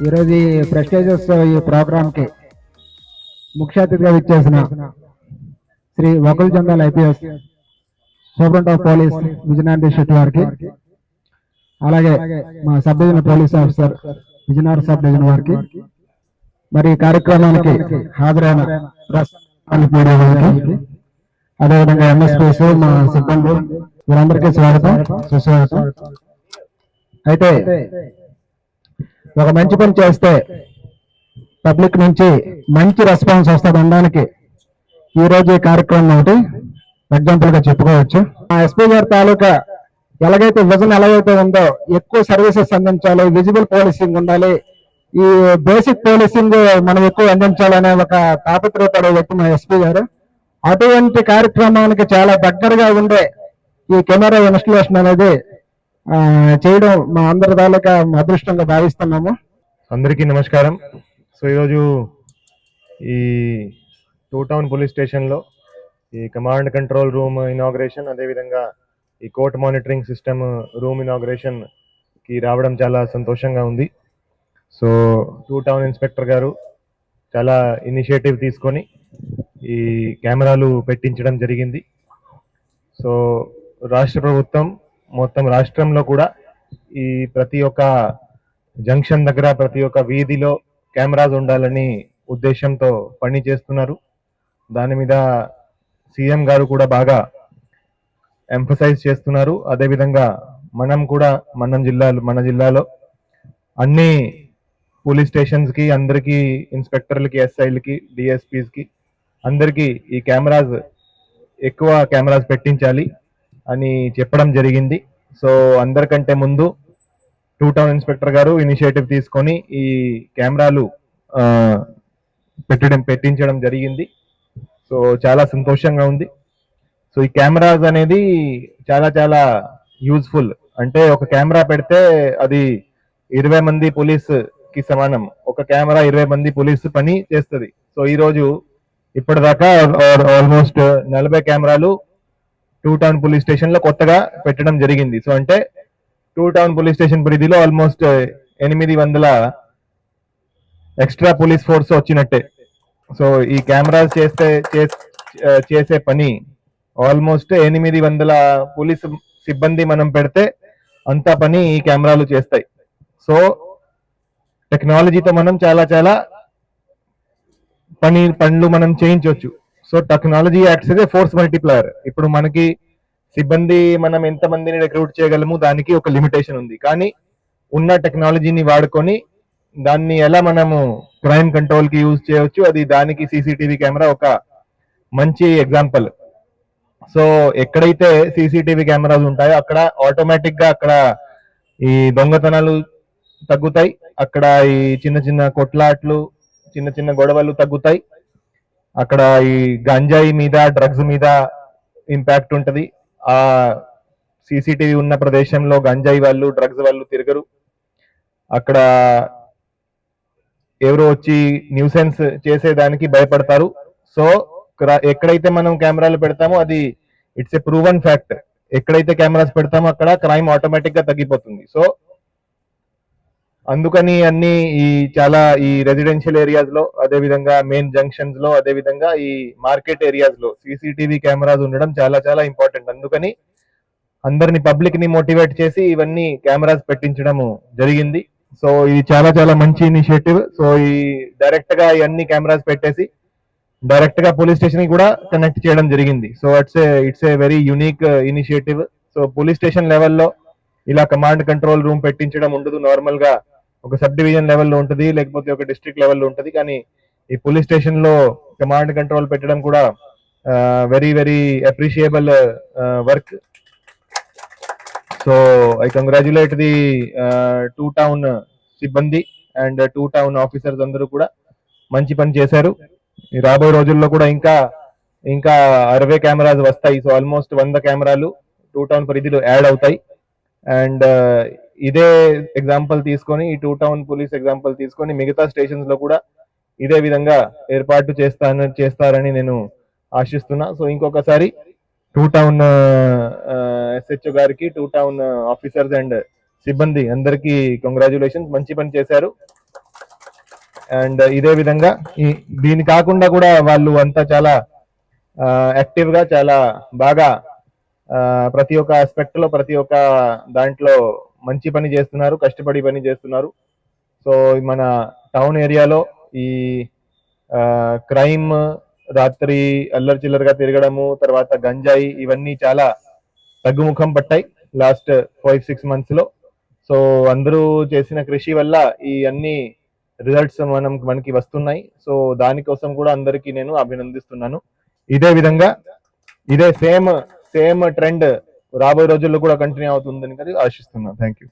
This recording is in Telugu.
ఈరోజు ఈ ప్రెస్టేజెస్ ఈ ప్రోగ్రామ్కి ముఖ్య అతిథిగా విచ్చేసిన Shri Vakul Jindal IPS superintendent of police Vijayanarayana Shetty వారికి అలాగే మా sub division police officer Vizianagaram sub division వారికి మరి ఈ కార్యక్రమానికి హాజరైన అదేవిధంగా ఎంఎస్పీస్ మా సిబ్బంది వీరందరికీ స్వాగతం సుస్వాగతం. అయితే ఒక మంచి పని చేస్తే పబ్లిక్ నుంచి మంచి రెస్పాన్స్ వస్తుంది అనడానికి. ఈ రోజు ఈ కార్యక్రమం ఒకటి ఎగ్జాంపుల్గా చెప్పుకోవచ్చు. మా ఎస్పీ గారి తాలూకా ఎలాగైతే విజన్ ఎలాగైతే ఉందో ఎక్కువ సర్వీసెస్ అందించాలి విజిబుల్ పోలీసింగ్ ఉండాలి ఈ బేసిక్ పోలీసింగ్ మనం ఎక్కువ అందించాలనే ఒక తాపత్రయపడే వ్యక్తి మా ఎస్పీ గారు. అటువంటి కార్యక్రమానికి చాలా దగ్గరగా ఉండే ఈ కెమెరా ఇన్స్టలేషన్ అనేది చేయడం మా అందరి తాలూకా అదృష్టంగా భావిస్తున్నాము. అందరికీ నమస్కారం. సో ఈరోజు ఈ టూ టౌన్ పోలీస్ స్టేషన్లో ఈ కమాండ్ కంట్రోల్ రూమ్ ఇనాగ్రేషన్ అదేవిధంగా ఈ కోర్ట్ మానిటరింగ్ సిస్టమ్ రూమ్ ఇనాగ్రేషన్కి రావడం చాలా సంతోషంగా ఉంది. సో టూ టౌన్ ఇన్స్పెక్టర్ గారు చాలా ఇనిషియేటివ్ తీసుకొని ఈ కెమెరాలు పెట్టించడం జరిగింది. సో రాష్ట్ర ప్రభుత్వం మొత్తం రాష్ట్రంలో కూడా ఈ ప్రతి ఒక్క జంక్షన్ దగ్గర ప్రతి ఒక్క వీధిలో కెమెరాస్ ఉండాలని ఉద్దేశంతో పని చేస్తున్నారు. దాని మీద సీఎం గారు కూడా బాగా ఎంఫసైజ్ చేస్తున్నారు. అదేవిధంగా మనం కూడా మన జిల్లాలో మన జిల్లాలో అన్ని పోలీస్ స్టేషన్స్కి అందరికీ ఇన్స్పెక్టర్లకి ఎస్ఐలకి డిఎస్పీస్కి అందరికీ ఈ కెమెరాస్ ఎక్కువ కెమెరాస్ పెట్టించాలి. అని చెప్పడం జరిగింది. సో అందరికంటే ముందు టూ టౌన్ ఇన్స్పెక్టర్ గారు ఇనిషియేటివ్ తీసుకొని ఈ కెమెరాలు పెట్టడం పెట్టించడం జరిగింది. సో చాలా సంతోషంగా ఉంది. సో ఈ కెమెరాస్ అనేది చాలా చాలా యూజ్ఫుల్. అంటే ఒక కెమెరా పెడితే అది ఇరవై మంది పోలీస్కి సమానం. ఒక కెమెరా ఇరవై మంది పోలీసు పని చేస్తుంది. సో ఈ రోజు ఇప్పటిదాకా ఆల్మోస్ట్ నలభై కెమెరాలు టూ టౌన్ పోలీస్ స్టేషన్లో కొత్తగా పెట్టడం జరిగింది. సో అంటే టూ టౌన్ పోలీస్ స్టేషన్ పరిధిలో ఆల్మోస్ట్ ఎనిమిది వందల ఎక్స్ట్రా పోలీస్ ఫోర్స్ వచ్చినట్టే. సో ఈ కెమెరాస్ చేస్తే చేసే పని ఆల్మోస్ట్ ఎనిమిది వందల పోలీస్ సిబ్బంది మనం పెడితే అంత పని ఈ కెమెరాలు చేస్తాయి. సో టెక్నాలజీతో మనం చాలా చాలా పని పనులు మనం చేయించవచ్చు. So technology acts a force multiplier. ఇప్పుడు మనకి సిబ్బంది మనం ఎంత మందిని రిక్రూట్ చేయగలము దానికి ఒక లిమిటేషన్ ఉంది. కానీ ఉన్న టెక్నాలజీని వాడుకొని దాన్ని ఎలా మనము క్రైమ్ కంట్రోల్కి యూజ్ చేయవచ్చు అది దానికి సీసీటీవీ కెమెరా ఒక మంచి ఎగ్జాంపుల్. సో ఎక్కడైతే సీసీటీవీ కెమెరాలు ఉంటాయో అక్కడ ఆటోమేటిక్గా అక్కడ ఈ దొంగతనాలు తగ్గుతాయి. అక్కడ ఈ చిన్న చిన్న కొట్లాట్లు చిన్న చిన్న గొడవలు తగ్గుతాయి. అక్కడ ఈ గంజాయి మీద డ్రగ్స్ మీద ఇంపాక్ట్ ఉంటుంది. ఆ సీసీటీవీ ఉన్న ప్రదేశంలో గంజాయి వాళ్ళు డ్రగ్స్ వాళ్ళు తిరగరు. అక్కడ ఎవరు వచ్చి న్యూసెన్స్ చేసేదానికి భయపడతారు. సో ఎక్కడైతే మనం కెమెరాలు పెడతామో అది ఇట్స్ ఏ ప్రూవన్ ఫ్యాక్ట్ ఎక్కడైతే కెమెరాస్ పెడతామో అక్కడ క్రైమ్ ఆటోమేటిక్గా తగ్గిపోతుంది. సో అందుకని అన్ని ఈ చాలా ఈ రెసిడెన్షియల్ ఏరియాస్లో అదే విధంగా మెయిన్ జంక్షన్స్లో అదే విధంగా ఈ మార్కెట్ ఏరియాస్లో సీసీటీవీ కెమెరాస్ ఉండడం చాలా చాలా ఇంపార్టెంట్ అందుకని అందరిని పబ్లిక్ని మోటివేట్ చేసి ఇవన్నీ కెమెరాస్ పెట్టించడం జరిగింది. సో ఇది చాలా చాలా మంచి ఇనిషియేటివ్ సో ఈ డైరెక్ట్గా ఇవన్నీ కెమెరాస్ పెట్టేసి డైరెక్ట్గా పోలీస్ స్టేషన్కి కూడా కనెక్ట్ చేయడం జరిగింది. So it's a it's a very unique initiative so police station లెవెల్లో ఇలా కమాండ్ కంట్రోల్ రూమ్ పెట్టించడం ఉండదు. నార్మల్గా ఒక సబ్ డివిజన్ లెవెల్లో ఉంటుంది లేకపోతే ఒక డిస్ట్రిక్ట్ లెవెల్లో ఉంటుంది. కానీ ఈ పోలీస్ స్టేషన్లో కమాండ్ కంట్రోల్ పెట్టడం కూడా very very appreciable work so I congratulate the two town సిబ్బంది అండ్ టూ టౌన్ ఆఫీసర్స్ అందరూ కూడా మంచి పని చేశారు. రాబోయే రోజుల్లో కూడా ఇంకా ఇంకా అరవై కెమెరాస్ వస్తాయి. సో ఆల్మోస్ట్ వంద కెమెరాలు టూ టౌన్ పరిధిలో యాడ్ అవుతాయి. అండ్ ఇదే ఎగ్జాంపుల్ తీసుకొని ఈ టూ టౌన్ పోలీస్ ఎగ్జాంపుల్ తీసుకొని మిగతా స్టేషన్స్లో కూడా ఇదే విధంగా ఏర్పాటు చేస్తాను చేస్తారని నేను ఆశిస్తున్నా. సో ఇంకొకసారి టూ టౌన్ ఎస్హెచ్ఓ గారికి టూ టౌన్ ఆఫీసర్స్ అండ్ సిబ్బంది అందరికీ కంగ్రాచులేషన్స్ మంచి పని చేశారు. అండ్ ఇదే విధంగా ఈ దీని కాకుండా కూడా వాళ్ళు అంతా చాలా యాక్టివ్గా చాలా బాగా ప్రతి ఒక్క ఆస్పెక్ట్లో ప్రతి ఒక్క దాంట్లో మంచి పని చేస్తున్నారు కష్టపడి పని చేస్తున్నారు. సో మన టౌన్ ఏరియాలో ఈ క్రైమ్ రాత్రి అల్లరి చిల్లరగా తిరగడము తర్వాత గంజాయి ఇవన్నీ చాలా తగ్గుముఖం పట్టాయి లాస్ట్ ఫైవ్ సిక్స్ మంత్స్లో. సో అందరూ చేసిన కృషి వల్ల ఈ అన్ని రిజల్ట్స్ మనం మనకి వస్తున్నాయి. సో దానికోసం కూడా అందరికీ నేను అభినందిస్తున్నాను. ఇదే విధంగా ఇదే సేమ్ సేమ్ ట్రెండ్ రాబోయే రోజుల్లో కూడా కంటిన్యూ అవుతుందని కదా ఆశిస్తున్నాను. Thank you